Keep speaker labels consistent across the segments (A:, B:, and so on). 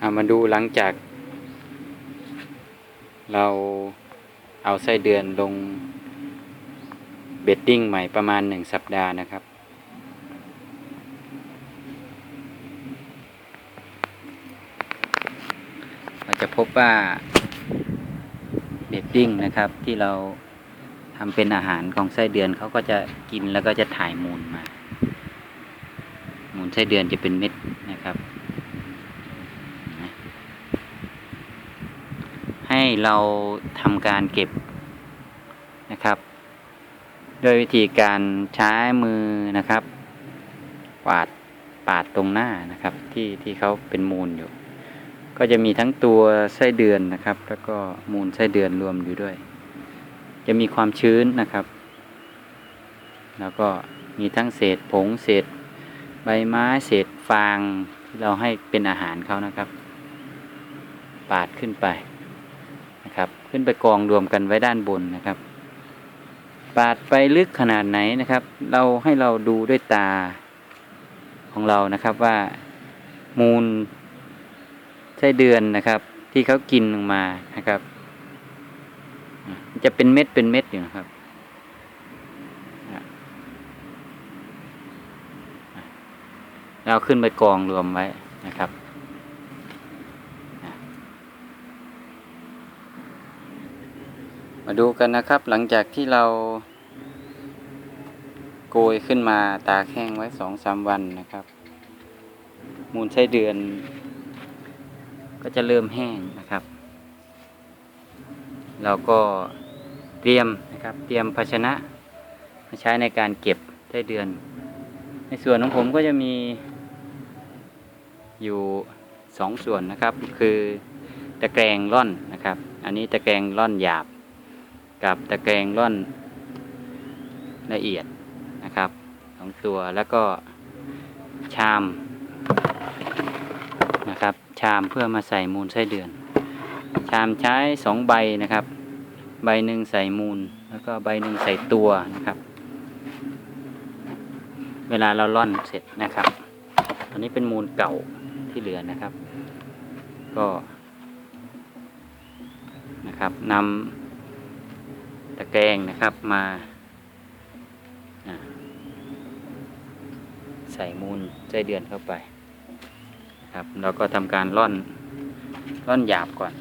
A: เอามาดูหลังจาก เราเอาไส้เดือนลงเบดดิ้งใหม่ประมาณหนึ่งสัปดาห์นะครับ เราจะพบว่าเบดดิ้งนะครับที่เราทำเป็นอาหารของไส้เดือนเขาก็จะกินแล้วก็จะถ่ายมูลมา มูลไส้เดือนจะเป็นเม็ดนะครับ ให้เราทำการเก็บนะครับ โดยวิธีการใช้มือนะครับปาดปาดตรงหน้านะครับ ที่ที่เขาเป็นมูลอยู่ ก็จะมีทั้งตัวไส้เดือนนะครับ แล้วก็มูลไส้เดือนรวมอยู่ด้วย จะมีความชื้นนะครับ แล้วก็มีทั้งเศษผงเศษ ใบไม้เศษฟางที่เราให้เป็นอาหารเขานะครับ ปาดขึ้นไป นะครับ ขึ้นไปกองรวมกันไว้ด้านบนนะครับ ปาดไปลึกขนาดไหนนะครับ เราให้เราดูด้วยตาของเรานะครับว่ามูลไส้เดือนนะครับ ที่เขากินลงมานะครับ จะเป็นเม็ดเป็นเม็ดอยู่นะครับเราขึ้นไปกองรวมไว้นะครับอะ มาดูกันนะครับหลังจากที่เราโกยขึ้นมาตากแห้งไว้สองสามวันนะครับ มูลไส้เดือน ก็จะเริ่มแห้งนะครับ เราก็เตรียมนะครับ เตรียมภาชนะมาใช้ในการเก็บไส้เดือน ในส่วนของผมก็จะมีอยู่สองส่วนนะครับ คือตะแกรงร่อนนะครับ อันนี้ตะแกรงร่อนหยาบ กับตะแกรงร่อนละเอียดนะครับสองตัวแล้วก็ชามนะครับ ชามเพื่อมาใส่มูลไส้เดือน ชามใช้สองใบนะครับ ใบหนึ่งใส่มูล แล้วก็ใบหนึ่งใส่ตัวนะครับ เวลาเราล่อนเสร็จนะครับ อันนี้เป็นมูลเก่าที่เหลือนะครับ ก็นะครับนำ ตะแกรงนะครับมาใส่มูลไส้เดือนเข้าไปครับเราก็ทำการร่อนร่อนหยาบก่อน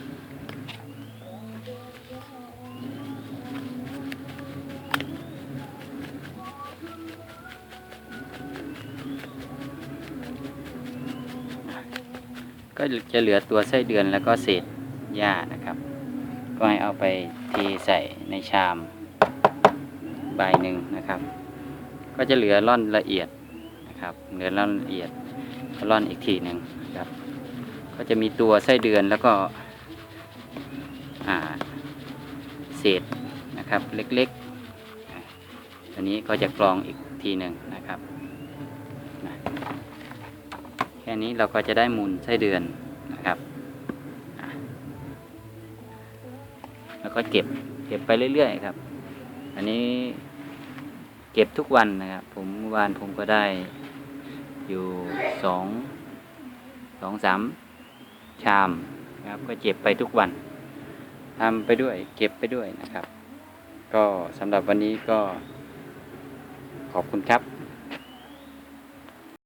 A: ก็จะเหลือตัวไส้เดือนแล้วก็เศษหญ้านะครับ ก็ให้เอาไปเทใส่ในชามใบหนึ่งนะครับ ก็จะเหลือร่อนละเอียดนะครับ เหลือร่อนละเอียดก็ร่อนอีกทีหนึ่งนะครับ ก็จะมีตัวไส้เดือนแล้วก็อ่าเศษนะครับเล็กๆอันนี้ก็จะกรองอีกทีหนึ่งนะครับแค่นี้เราก็จะได้มูลไส้เดือนนะครับ ก็เก็บ เก็บไปเรื่อยๆครับ อันนี้เก็บทุกวันนะครับ ผมเมื่อวานผมก็ได้อยู่สองสองสามชามนะครับ ก็เก็บไปทุกวันทำไปด้วย เก็บไปด้วยนะครับ ก็สำหรับวันนี้ก็ขอบคุณครับ